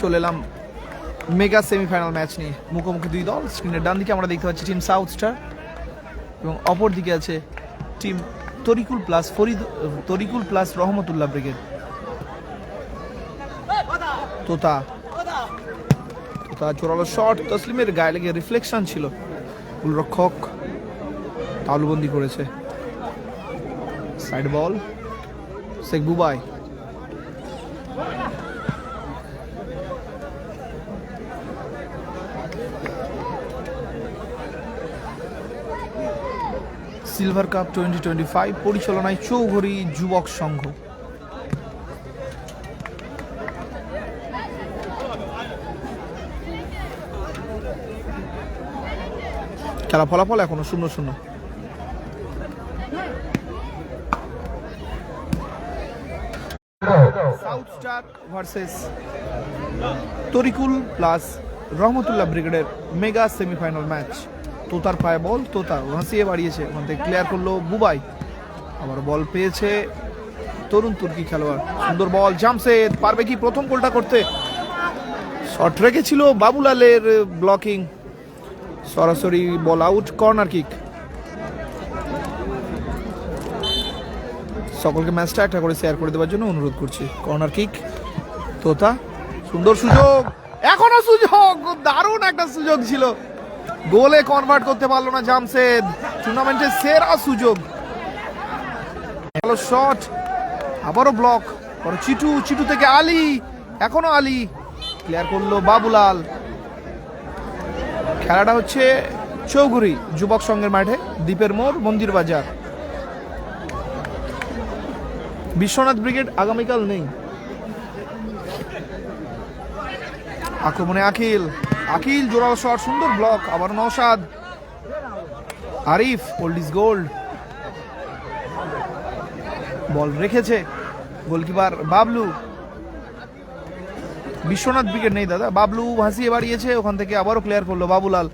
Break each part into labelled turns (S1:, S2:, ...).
S1: চলে এলাম mega semifinal match নিয়ে মুখোমুখি দুই দল স্ক্রিনের ডান দিকে আমরা দেখতে পাচ্ছি টিম সাউথ স্টার এবং অপর দিকে আছে team Tarikul plus Farid Tarikul plus Rahmatullah brigade Tota Tota চোরালো শট তসলিমের গায়ে লেগে রিফ্লেকশন ছিল গোলরক্ষক তালুবন্দি করেছে side ball Sheikh Bubai silver cup twenty twenty five পরিচালনায় চৌঘরি যুবক সংঘ খেলা ফলাফল এখনো শূন্য শূন্য south star versus Tarikul plus Rahmatullah ব্রিগেডের মেগা সেমিফাইনাল ম্যাচ তোতার পায়ে বল তোতা হাসিয়ে বাড়িয়েছে ওখান থেকে ক্লিয়ার করলো বুবাই আবার বল পেয়েছে তরুণ তুর্কি খেলোয়াড় সুন্দর বল জামসেদ পারবে কি প্রথম গোলটা করতে শট রেখেছিল বাবুলালের ব্লকিং সরাসরি বল আউট কর্নার কিক সকলকে ম্যাচটা একটা করে শেয়ার করে দেওয়ার জন্য অনুরোধ করছি কর্নার কিক তোতা সুন্দর সুযোগ এখনো সুযোগ দারুণ একটা সুযোগ ছিল গোলে কনভার্ট করতে পারলো না জামশেদ টুর্নামেন্টের সেরা সুযোগ ভালো শট আবারও ব্লক চিটু চিটু থেকে আলী এখনো আলী ক্লিয়ার করলো বাবুলাল খেলাটা হচ্ছে চৌঘুরি যুবক সংঘের মাঠে দ্বীপের মোড় মন্দির বাজার বিশ্বনাথ ব্রিগেড আগামীকাল নেই আক্রমণে আখিল আকিল জোরাল শট সুন্দর ব্লক আবার Naushad Arif old is gold ball রেখেছে গোলকিপার বাবলু বিশ্বনাথ উইকেট নেই দাদা বাবলু ভাসিয়ে বাড়িয়েছে ওখান থেকে আবারও ক্লিয়ার করলো বাবুলাল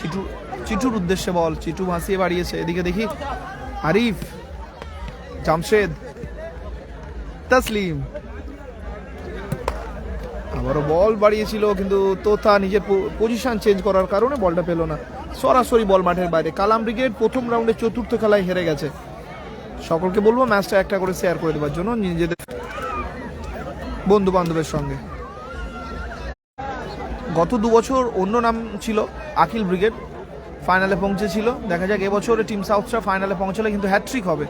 S1: চিটু চিটুর উদ্দেশ্যে বল চিটু ভাসিয়ে বাড়িয়েছে এদিকে দেখি আরিফ জামশেদ তসলিম আবারও বল বাড়িয়েছিল কিন্তু তোতা নিজের পজিশন চেঞ্জ করার কারণে বলটা পেল না সরাসরি বল মাঠের বাইরে কালাম ব্রিগেড প্রথম রাউন্ডে চতুর্থ খেলায় হেরে গেছে সকলকে বলবো ম্যাচটা একটা করে শেয়ার করে দেওয়ার জন্য নিজেদের বন্ধু বান্ধবের সঙ্গে গত দু বছর অন্য নাম ছিল আকিল ব্রিগেড ফাইনালে পৌঁছেছিল দেখা যাক এবছর টিম সাউথরা ফাইনালে পৌঁছালে কিন্তু হ্যাট্রিক হবে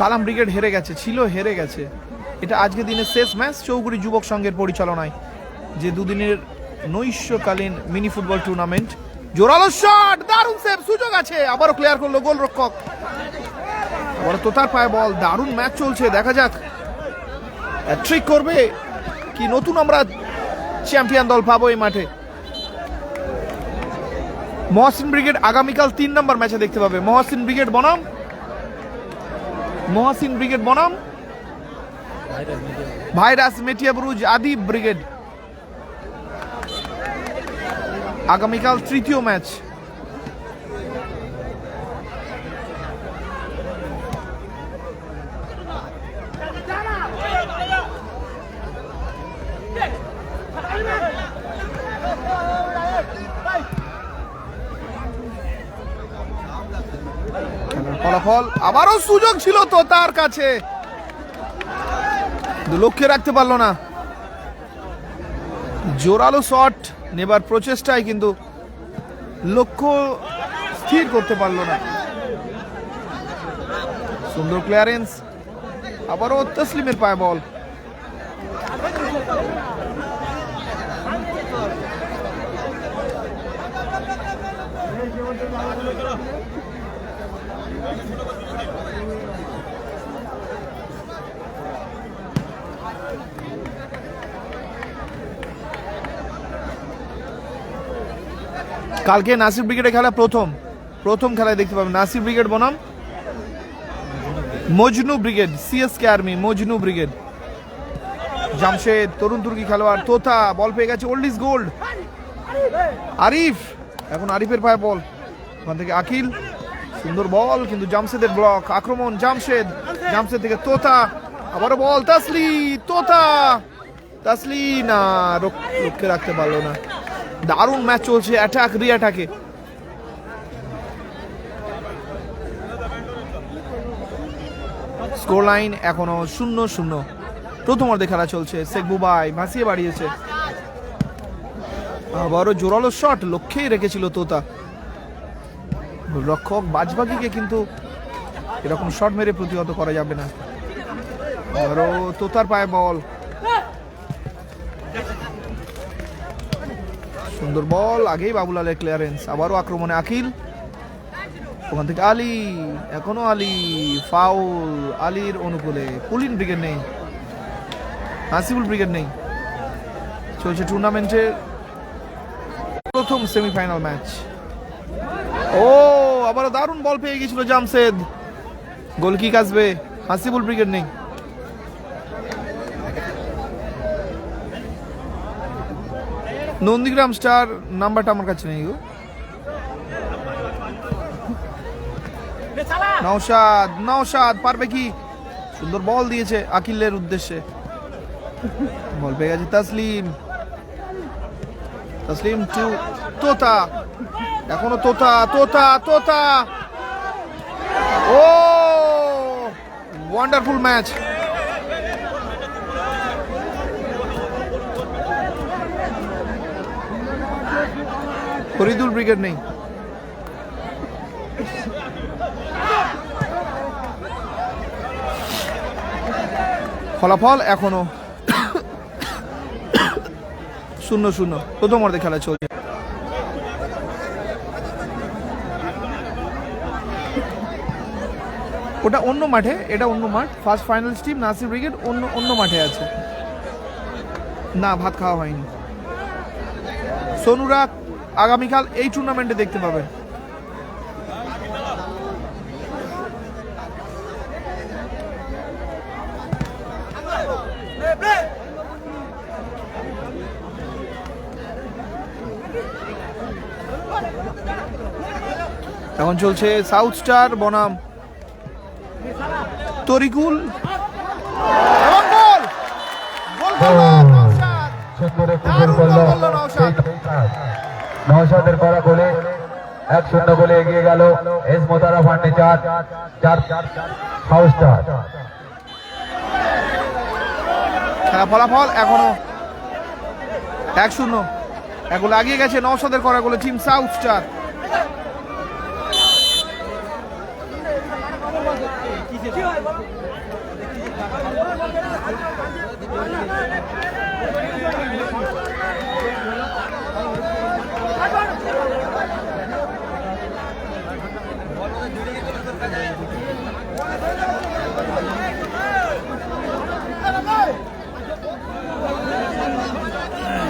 S1: কালাম ব্রিগেড হেরে গেছে ছিল হেরে গেছে এটা আজকে দিনের শেষ ম্যাচ চৌগুড়ি যুবক সংঘের পরিচালনায় যে দুদিনের নৈশকালীন মিনি ফুটবল টুর্নামেন্ট জোরালো শট দারুণ সেভ সুযোগ আছে আবারও ক্লিয়ার করলো গোলরক্ষক আবারও তোতার পায়ে বল দারুণ ম্যাচ চলছে দেখা যাক ট্রিক করবে কি নতুন আমরা চ্যাম্পিয়ন দল পাবো এই মাঠে মহসিন ব্রিগেড আগামীকাল তিন নম্বর ম্যাচে দেখতে পাবে মহাসিন ব্রিগেড বনাম মহাসিন ব্রিগেড বনাম virus Metiabruz Adi brigade আগামীকাল তৃতীয় ম্যাচ ফল আবারও সুযোগ ছিল তো তার কাছে লক্ষ্যে রাখতে পারলো না জোরালো শট নেবার প্রচেষ্টায় কিন্তু লক্ষ্য স্থির করতে পারলো না সুন্দর ক্লিয়ারেন্স আবারও তসলিমের পায় বল কালকে নাসির ব্রিগেডের খেলা প্রথম প্রথম খেলায় দেখতে পাবেন নাসির ব্রিগেড বনাম Majnu brigade CSK army Majnu brigade Jamshed তরুণ তুর্কি খেলোয়াড় তোতা বল পেয়ে গেছে ওল্ড ইজ গোল্ড আরিফ এখন আরিফের পায়ে বল ওখান থেকে আকিল সুন্দর বল কিন্তু জামশেদের ব্লক আক্রমণ জামশেদ জামশেদ থেকে তোতা আবারও বল তাসলি তোতা তাসলি না রক্ষে রাখতে পারলো না দারুণ ম্যাচ চলছে অ্যাটাক রি অ্যাটাকে স্কোর লাইন এখনো শূন্য শূন্য প্রথম অর্ধে খেলা চলছে শেখ ভাসিয়ে বাড়িয়েছে আবারও জোরালো শট লক্ষ্যেই রেখেছিল তোতা গোলরক্ষক বাজবাগিকে কিন্তু এরকম শট মেরে প্রতিহত করা যাবে না ধরো তোতার পায়ে বল সুন্দর বল আগেই বাবুলালের ক্লিয়ারেন্স আবারও আক্রমণে আকিল ওখান থেকে আলী এখনো আলী ফাউল আলীর অনুকূলে পুলিন ব্রিগেড নেই হাসিবুল ব্রিগেড নেই চলছে টুর্নামেন্টের প্রথম সেমিফাইনাল ম্যাচ ও আবারও দারুণ বল পেয়ে গেছিল জামশেদ গোল কিক হাসি হাসিবুল ব্রিগেড নেই নন্দীগ্রাম স্টার নাম্বারটা আমার কাছে নেই গো নওশাদ নওশাদ পারবে কি সুন্দর বল দিয়েছে আকিলের উদ্দেশ্যে বল পেয়ে গেছে তাসলিম তাসলিম টু তোতা এখনো তোতা তোতা তোতা ও ওয়ান্ডারফুল ম্যাচ ফরিদুল ব্রিগেড নেই ফলাফল এখনো শূন্য শূন্য প্রথম অর্ধে খেলা চলছে ওটা অন্য মাঠে এটা অন্য মাঠ first final team Nasir brigade অন্য অন্য মাঠে আছে না ভাত খাওয়া হয়নি সোনুরা আগামীকাল এই টুর্নামেন্টে দেখতে পাবে এখন চলছে সাউথ স্টার বনাম তরিকুল
S2: নৌসাদের করা বলে এক শূন্য বলে এগিয়ে গেল এস মোতারা ফার্নিচার চার হাউস চার
S1: খেলা ফলাফল এখনো এক শূন্য এগুলো আগিয়ে গেছে নৌসাদের করা গোলে টিম সাউথ স্টার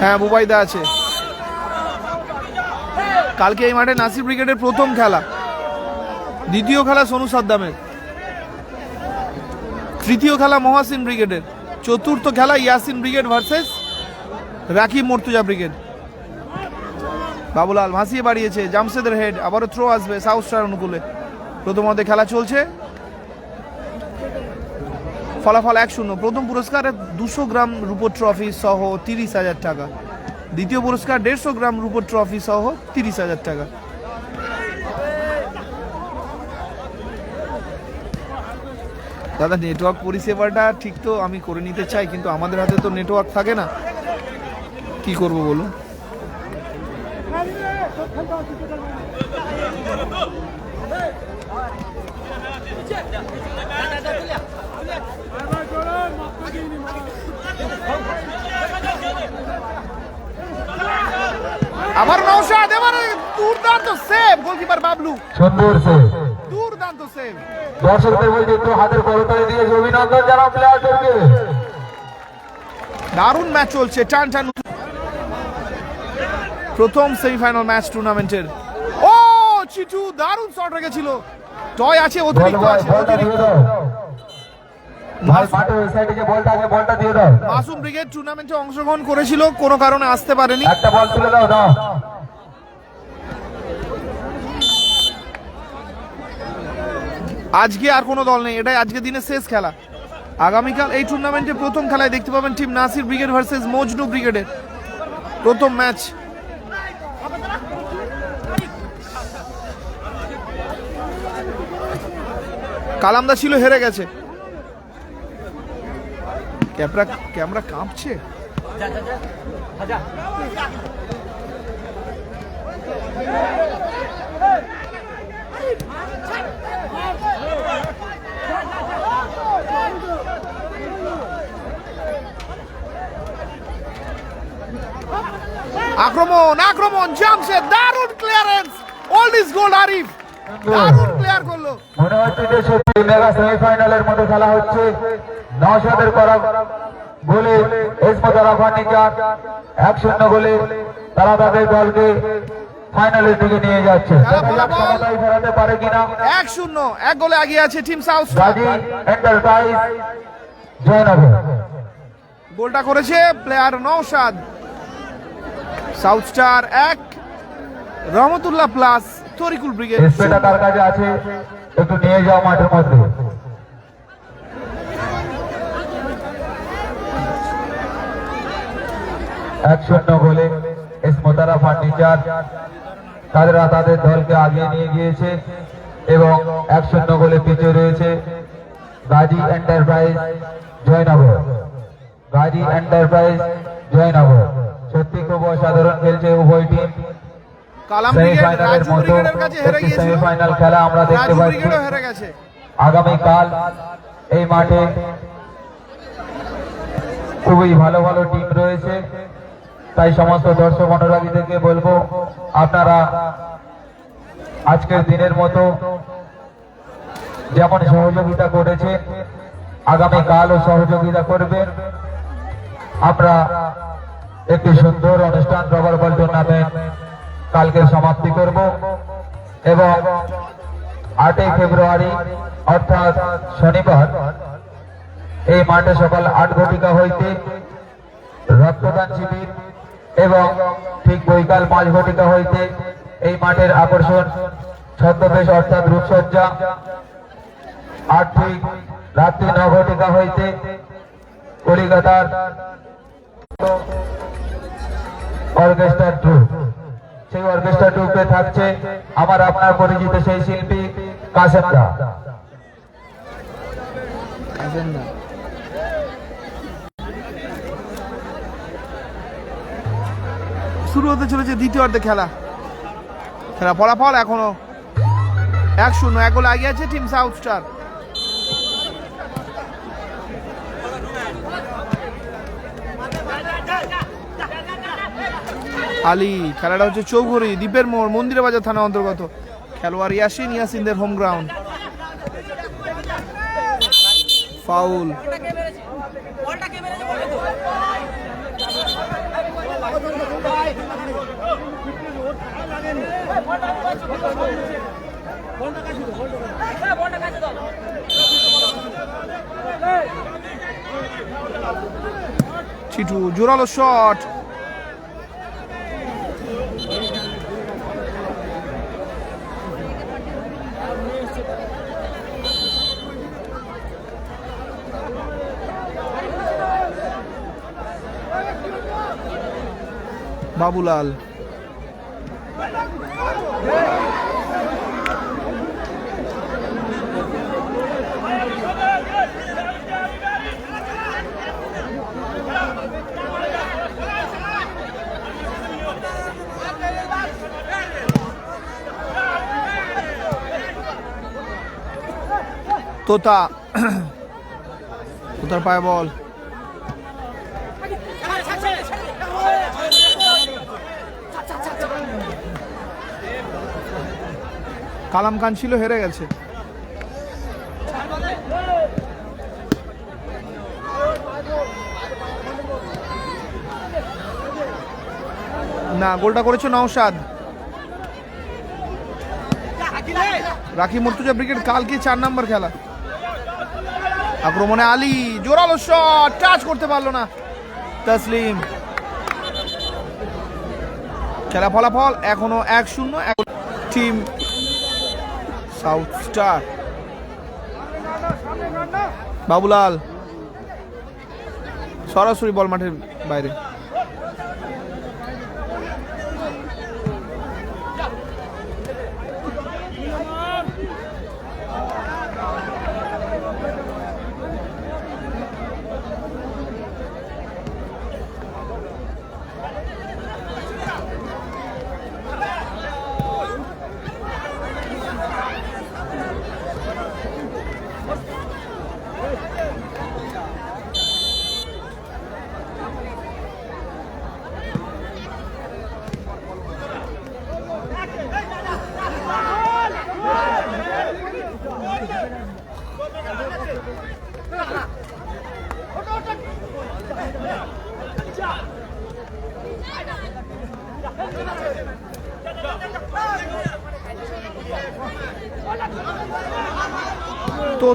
S1: হ্যাঁ বুবাইদা আছে কালকে এই মাঠে নাসির ব্রিগেডের প্রথম খেলা দ্বিতীয় খেলা সোনু সাদ্দামের তৃতীয় খেলা মহাসিন ব্রিগেডের চতুর্থ খেলা Yasin brigade versus Rakib Mortuza brigade Babulal ভাসিয়ে বাড়িয়েছে জামশেদের হেড আবারও থ্রো আসবে সাউথ স্টার অনুকূলে প্রথমতে খেলা চলছে ফলাফল এক শূন্য প্রথম পুরস্কারে দুশো গ্রাম রুপোর ট্রফি সহ তিরিশ হাজার টাকা দ্বিতীয় পুরস্কার দেড়শো গ্রাম রুপোর ট্রফি সহ তিরিশ হাজার টাকা দাদা নেটওয়ার্ক পরিষেবাটা ঠিক তো আমি করে নিতে চাই কিন্তু আমাদের হাতে তো নেটওয়ার্ক থাকে না কি করব বলুন দাদা আবার নৌশাদ এবার দুর্দান্ত সেভ গোলকিপার বাবলু
S2: সুন্দর সেভ
S1: দুর্দান্ত সেভ
S2: দর্শকদের বলছি একটু হাতের করতালি দিয়ে অভিনন্দন জানাও প্লেয়ারদেরকে
S1: দারুণ ম্যাচ চলছে টান টান প্রথম সেমিফাইনাল ম্যাচ টুর্নামেন্টের ও চিটু দারুণ শট রেখেছিল টয় আছে অতিরিক্ত আছে অতিরিক্ত
S2: মাসুম
S1: ব্রিগেড টুর্নামেন্টে অংশগ্রহণ করেছিল কোনো কারণে আসতে পারেনি একটা বল তুলে দাও দাও আজকে আর কোনো দল নেই এটাই আজকে দিনের শেষ খেলা আগামীকাল এই টুর্নামেন্টে প্রথম খেলায় দেখতে পাবেন team Nasir brigade versus Majnu ব্রিগেডের প্রথম ম্যাচ কালামদা ছিল হেরে গেছে ক্যামেরা ক্যামেরা কাঁপছে আক্রমণ আক্রমণ জামসে দারুণ clearance all is goal Arif মনে
S2: হচ্ছে যে সত্যি মেগা সেমিফাইনালের মধ্যে খেলা হচ্ছে করা গোলে এক শূন্য গোলে তারা তাদের দলকে
S1: টিম সাউথ গোলটা করেছে প্লেয়ার সাউথ স্টার এক রহমতুল্লাহ প্লাস হিস্টোরিক্যাল ব্রিগেড
S2: স্পেটা তার কাছে আছে একটু নিয়ে যাও মাঠের মধ্যে এক শূন্য গোলে ইসমতারা ফার্নিচার তাদেরা তাদের দলকে আগিয়ে নিয়ে গিয়েছে এবং এক শূন্য গোলে পিছিয়ে রয়েছে গাজী এন্টারপ্রাইজ জয়নগর গাজী এন্টারপ্রাইজ জয়নগর সত্যি খুব অসাধারণ খেলছে উভয় টিম
S1: সেমিফাইনাল
S2: খেলা আমরা দেখতে পাচ্ছি আগামীকাল এই মাঠে খুবই ভালো ভালো টিম রয়েছে তাই সমস্ত দর্শক অনুরাগীদেরকে বলবো আপনারা আজকের দিনের মতো যেমন সহযোগিতা করেছে আগামীকালও সহযোগিতা করবেন আমরা একটি সুন্দর অনুষ্ঠান রবার বল কালকে সমাপ্তি করব এবং আটই ফেব্রুয়ারি অর্থাৎ শনিবার এই মাঠে সকাল আট ঘটিকা হইতে রক্তদান শিবির এবং ঠিক বৈকাল পাঁচ ঘটিকা হইতে এই মাঠের আকর্ষণ ছদ্মবেশ অর্থাৎ রূপসজ্জা আর ঠিক রাত্রি ন ঘটিকা হইতে কলিকাতার অর্কেস্ট্রার ট্রুপ সেই অর্কেস্ট্রা উপরে থাকছে আমার আপনার পরিচিত সেই শিল্পী কাশেম দা
S1: শুরু হতে চলেছে দ্বিতীয় অর্ধে খেলা খেলা ফলাফল এখনো এক শূন্য এক গোল আগে আছে টিম সাউথ স্টার আলী খেলাটা হচ্ছে চৌঘরি দ্বীপের মোড় মন্দিরে বাজার থানা অন্তর্গত খেলোয়াড় ইয়াসিন ইয়াসিনদের হোম গ্রাউন্ড ফাউল জোরালো shot Babulal. Tota, Tota, pai bola. Kalam Khan ছিল হেরে গেছে না গোলটা করেছে নওশাদ রাখি মর্তুজা ব্রিগেড কালকে চার নম্বর খেলা আক্রমণে আলী জোরালো শট টাচ করতে পারলো না তসলিম খেলা ফলাফল এখনো এক শূন্য টিম সাউথ স্টার বাবুলাল সরাসরি বল মাঠের বাইরে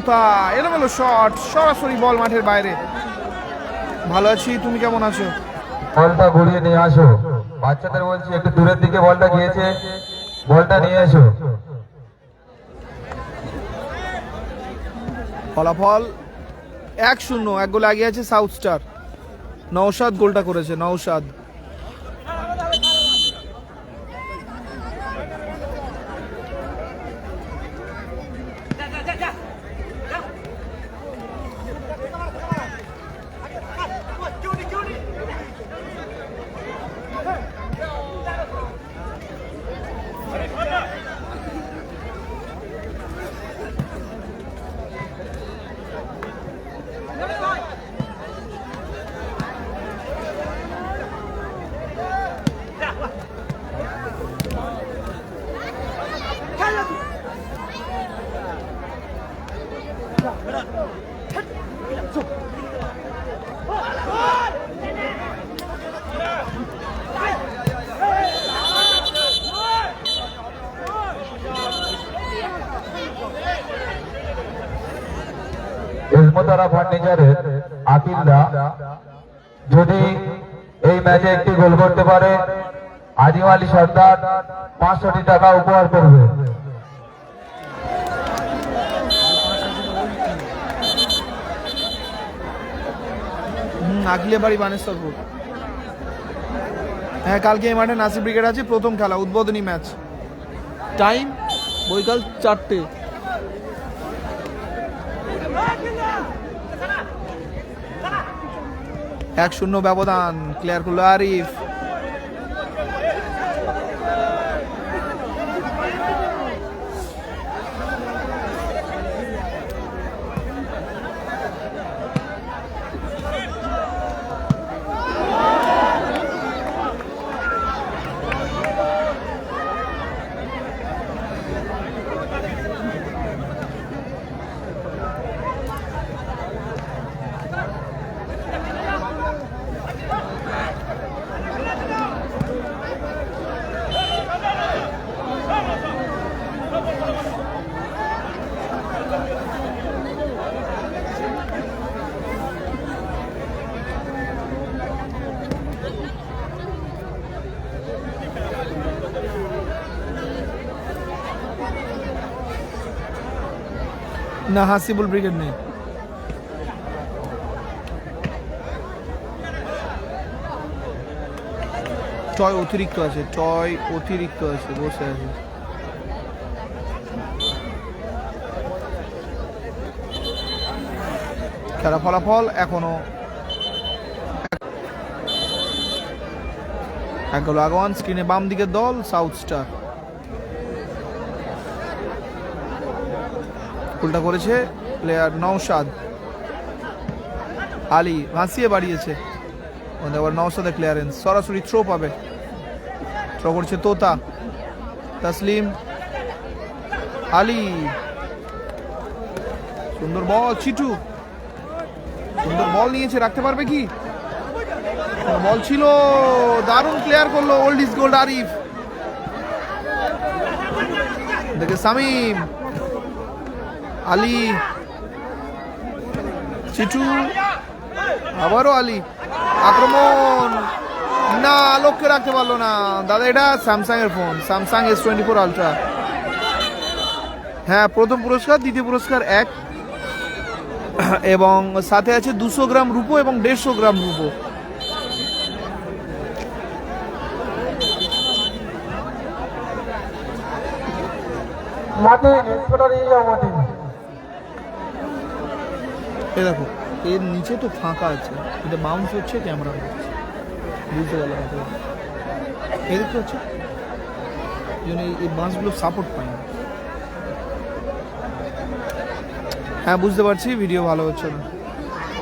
S1: এলো এলোমেলো শট সরাসরি বল মাঠের বাইরে ভালো আছি তুমি কেমন আছো
S2: বলটা ঘুরিয়ে নিয়ে আসো বাচ্চাদের বলছি একটু দূরের দিকে বলটা গিয়েছে বলটা নিয়ে আসো
S1: ফলাফল এক শূন্য এক গোলে আগে আছে সাউথ স্টার নওশাদ গোলটা করেছে নওশাদ
S2: মোতারা ফার্নিচারের আকিলরা যদি এই ম্যাচে একটি গোল করতে পারে আজিম আলী সর্দার পাঁচশোটি টাকা উপহার করবে
S1: আগলে বাড়ি বানেশ্বরপুর হ্যাঁ কালকে এই মাঠে নাসিব ব্রিগেড আছে প্রথম খেলা উদ্বোধনী ম্যাচ টাইম বৈকাল চারটে এক শূন্য ব্যবধান ক্লিয়ার করলো আরিফ না হাসিবুল ব্রিগেড নেই টয় অতিরিক্ত আছে টয় অতিরিক্ত আছে বসে আছে খেলা ফলাফল এখনো এক গেল আগওয়ান স্ক্রিনে বাম দিকের দল সাউথ স্টার গোলটা করেছে প্লেয়ার নওশাদ আলী ভাসিয়ে বাড়িয়েছে আবার নওশাদের ক্লিয়ারেন্স সরাসরি থ্রো পাবে থ্রো করছে তোতা তাসলিম আলী সুন্দর বল চিটু সুন্দর বল নিয়েছে রাখতে পারবে কি বল ছিল দারুণ প্লেয়ার করলো ওল্ড ইজ গোল্ড আরিফ দেখে সামিম আলী চিটু আবারও আলী আক্রমণ না আলোককে রাখতে পারলো না দাদা এটা স্যামসাং এর phone Samsung S twenty four ultra হ্যাঁ প্রথম পুরস্কার দ্বিতীয় পুরস্কার এক এবং সাথে আছে দুশো গ্রাম রুপো এবং দেড়শো গ্রাম রুপো মাটি মাটি এ দেখো এর নিচে তো ফাঁকা আছে এটা বাউন্স হচ্ছে ক্যামেরা বুঝতে পারলাম এ দেখতে হচ্ছে জন্য এই বাঁশগুলো সাপোর্ট পায় না হ্যাঁ বুঝতে পারছি ভিডিও ভালো হচ্ছে না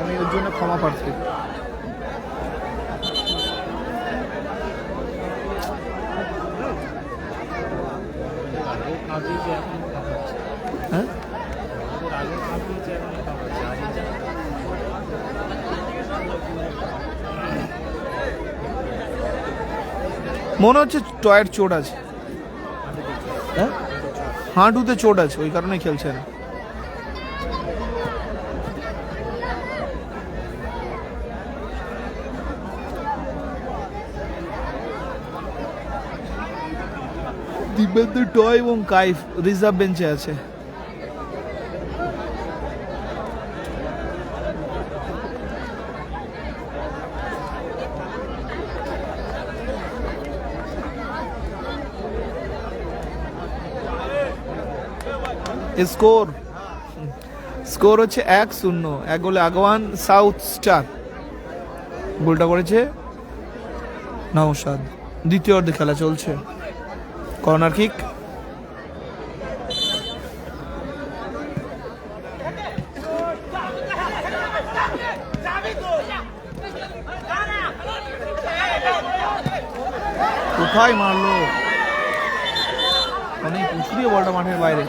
S1: আমি ওর জন্য ক্ষমা পাচ্ছি মনে হচ্ছে টয়ের চোট আছে হ্যাঁ হাঁটুতে চোট আছে ওই কারণে খেলছে না দিব্যেন্দু টয় এবং কাইফ রিজার্ভ বেঞ্চে আছে স্কোর স্কোর হচ্ছে এক শূন্য এক গোলে আগওয়ান সাউথ স্টার গোলটা করেছে নওশাদ দ্বিতীয় অর্ধে খেলা চলছে কর্নার কিক কোথায় মারলো অনেক উঁচু বলটা মাঠের বাইরে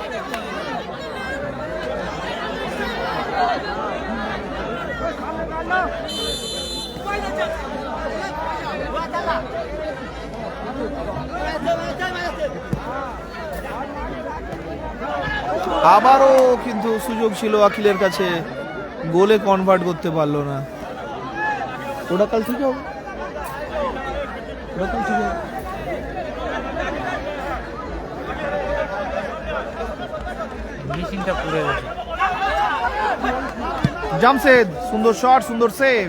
S1: আবারও কিন্তু সুযোগ ছিল আখিলের কাছে গোলে কনভার্ট করতে পারলো না ওটা কাল ঠিক হবে ওটা গেছে জামশেদ সুন্দর শট সুন্দর সেভ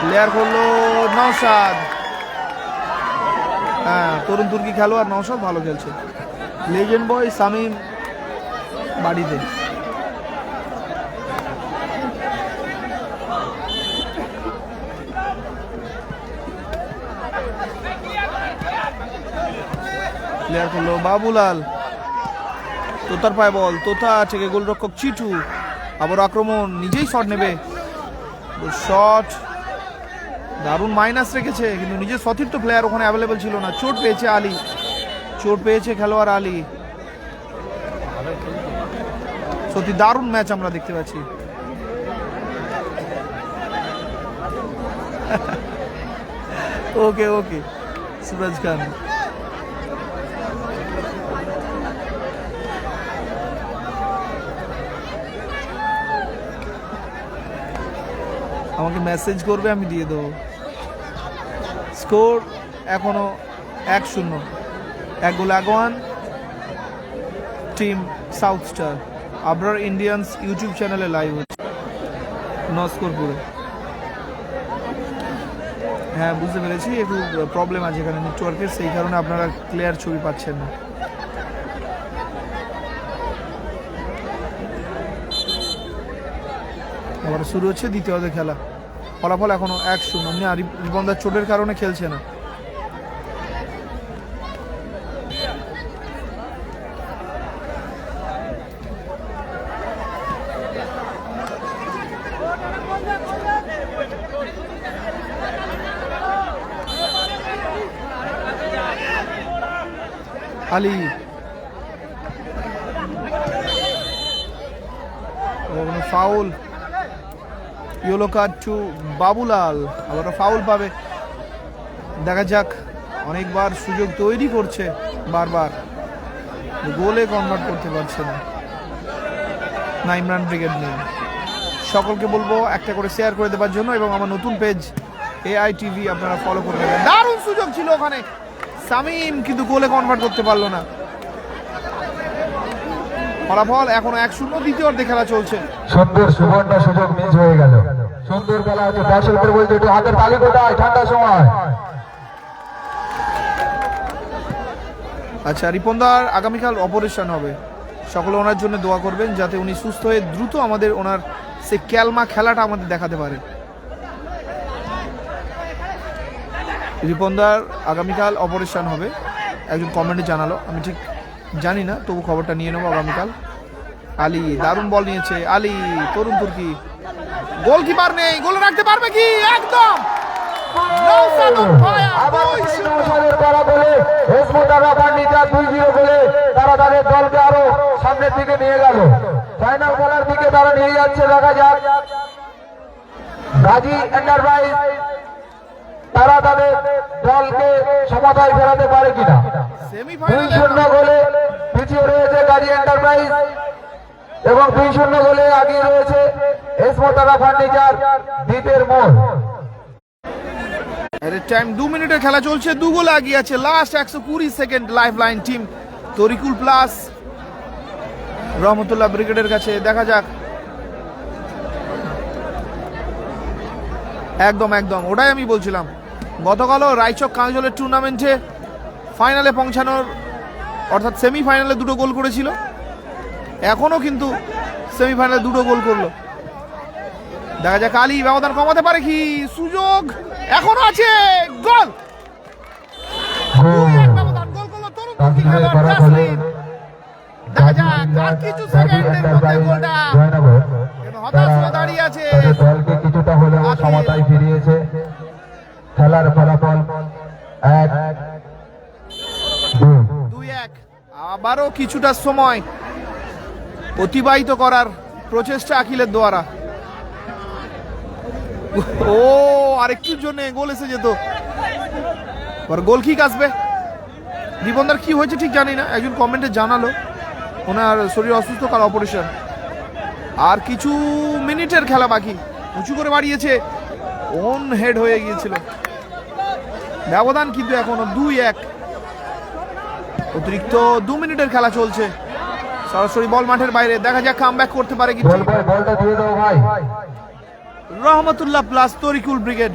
S1: প্লেয়ার করলো নওশাদ হ্যাঁ তরুণ তুর্কি খেলোয়াড় নওশাদ ভালো খেলছে লেজেন্ড বয় সামিম বাড়িতে প্লেয়ার করলো বাবুলাল তোতার পায় বল তোতা থেকে গোলরক্ষক চিঠু আবার আক্রমণ নিজেই শট নেবে শট দারুণ মাইনাস রেখেছে কিন্তু নিজের সতীর্থ প্লেয়ার ওখানে অ্যাভেলেবেল ছিল না চোট পেয়েছে আলী চোট পেয়েছে খেলোয়াড় আলী সত্যি দারুণ ম্যাচ আমরা দেখতে পাচ্ছি ওকে ওকে সুরজ খান আমাকে মেসেজ করবে আমি দিয়ে দেবো স্কোর এখনো এক শূন্য এক goal team south star Abrar Indians YouTube চ্যানেলে লাইভ হচ্ছে নস্কোর হ্যাঁ বুঝতে পেরেছি একটু প্রবলেম আছে এখানে নেটওয়ার্কের সেই কারণে আপনারা ক্লিয়ার ছবি পাচ্ছেন না আবার শুরু হচ্ছে দ্বিতীয়তে খেলা ফলাফল এখনো এক শূন্য এমনি আর চোটের কারণে খেলছে না foul yellow card two Babulal আবার ফাউল পাবে দেখা যাক অনেকবার সুযোগ তৈরি করছে বারবার গোলে কনভার্ট করতে পারছে না না ইমরান ব্রিগেড নেই সকলকে বলবো একটা করে শেয়ার করে দেওয়ার জন্য এবং আমার নতুন পেজ এআই টিভি আপনারা ফলো করে দেবেন দারুণ সুযোগ ছিল ওখানে সামিম কিন্তু গোলে কনভার্ট করতে পারলো না ফলাফল এখন এক শূন্য দ্বিতীয় অর্ধে খেলা চলছে
S2: সুন্দর সুবর্ণ সুযোগ মিস হয়ে গেল সুন্দর খেলা হচ্ছে দর্শক বলছে একটু হাতের তালি কোথায় ঠান্ডা সময়
S1: আচ্ছা রিপনদার আগামীকাল অপারেশন হবে সকলে ওনার জন্য দোয়া করবেন যাতে উনি সুস্থ হয়ে দ্রুত আমাদের ওনার সে ক্যালমা খেলাটা আমাদের দেখাতে পারে রিপনদার আগামীকাল অপারেশন হবে একজন কমেন্টে জানালো আমি ঠিক জানি না তবু খবরটা নিয়ে নেবো আগামীকাল আলি দারুণ বল নিয়েছে আলি তরুণ তুর্কি গোলকিপার নেই গোল রাখতে পারবে কি একদম
S2: তারা তাদের দলকে সামনের দিকে নিয়ে গেল দিকে তারা নিয়ে যাচ্ছে দেখা যাক গাজী এন্টারপ্রাইজ তারা তাদের দলকে সমতায় ফেরাতে পারে কিনা দুই শূন্য গোলে পিছিয়ে রয়েছে গাড়ি এন্টারপ্রাইজ এবং দুই শূন্য গোলে আগিয়ে রয়েছে এসমতারা ফার্নিচার দ্বীপের মোড়
S1: টাইম দু মিনিটের খেলা চলছে দু গোল আগিয়ে আছে লাস্ট একশো কুড়ি second lifeline team Tarikul plus Rahmatullah ব্রিগেডের কাছে দেখা যাক একদম একদম ওটাই আমি বলছিলাম গতকালও রায়চক কাগজলের টুর্নামেন্টে ফাইনালে পৌঁছানোর অর্থাৎ সেমিফাইনালে দুটো গোল করেছিল এখনও কিন্তু সেমিফাইনালে দুটো গোল করলো দেখা যাক আলী ব্যবধান কমাতে পারে কি সুযোগ এখনো আছে গোল হ্যাঁ।
S2: কিছুটা হলেও সমতায় ফিরিয়েছে খেলার ফলাফল এক
S1: দুই এক আবারও কিছুটা সময় অতিবাহিত করার প্রচেষ্টা আখিলের দ্বারা ও আরেকটির জন্য গোল এসে যেত এবার গোল কি আসবে দীপনদার কি হয়েছে ঠিক জানি না একজন কমেন্টে জানালো ওনার শরীর অসুস্থ কার অপারেশন আর কিছু মিনিটের খেলা বাকি উঁচু করে বাড়িয়েছে অন হেড হয়ে গিয়েছিল ব্যবধান কিন্তু এখনো দুই এক অতিরিক্ত দু মিনিটের খেলা চলছে সরাসরি বল মাঠের বাইরে দেখা যাক কাম ব্যাক করতে পারে কি রহমতুল্লাহ প্লাস তরিকুল ব্রিগেড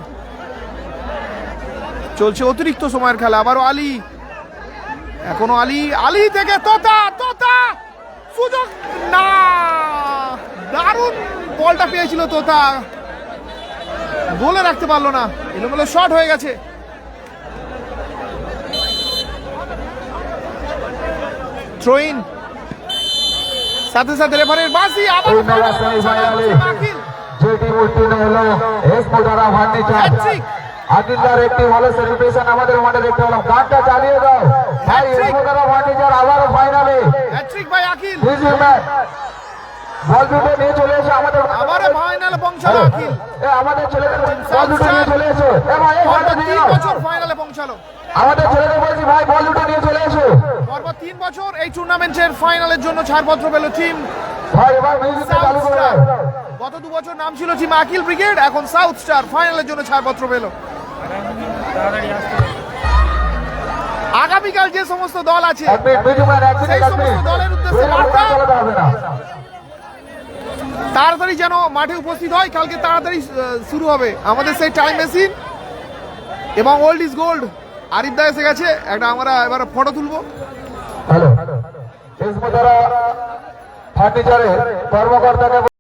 S1: চলছে অতিরিক্ত সময়ের খেলা আবারও আলী এখনো আলী আলী থেকে তোতা তোতা সুযোগ না দারুণ বলটা পেয়েছিল তোতা গোলে রাখতে পারলো না এলোমেলো শট হয়ে গেছে থ্রোইন সাথে সাথে রেফারের বাসি
S2: আবার যেটি উল্টি হলো এক একটি ভালো সেলিব্রেশন আমাদের মাঠের একটি হলো গানটা চালিয়ে দাও হ্যাঁ এক মোটারা ভান্ডিচার আবার ফাইনালে
S1: হ্যাট্রিক ভাই আকিল এই ফাইনালের জন্য গত দু বছর নাম ছিল টিম আকিল ব্রিগেড এখন সাউথ স্টার ফাইনালের জন্য ছাড়পত্র পেল আগামীকাল যে সমস্ত দল আছে সেই সমস্ত দলের উদ্দেশ্যে বার্তা তাড়াতাড়ি যেন মাঠে উপস্থিত হয় কালকে তাড়াতাড়ি শুরু হবে আমাদের সেই টাইম মেশিন এবং ওল্ড ইজ গোল্ড আরিফ দা এসে গেছে একটা আমরা এবার ফটো তুলবো হ্যালো ফার্নিচারের কর্মকর্তাকে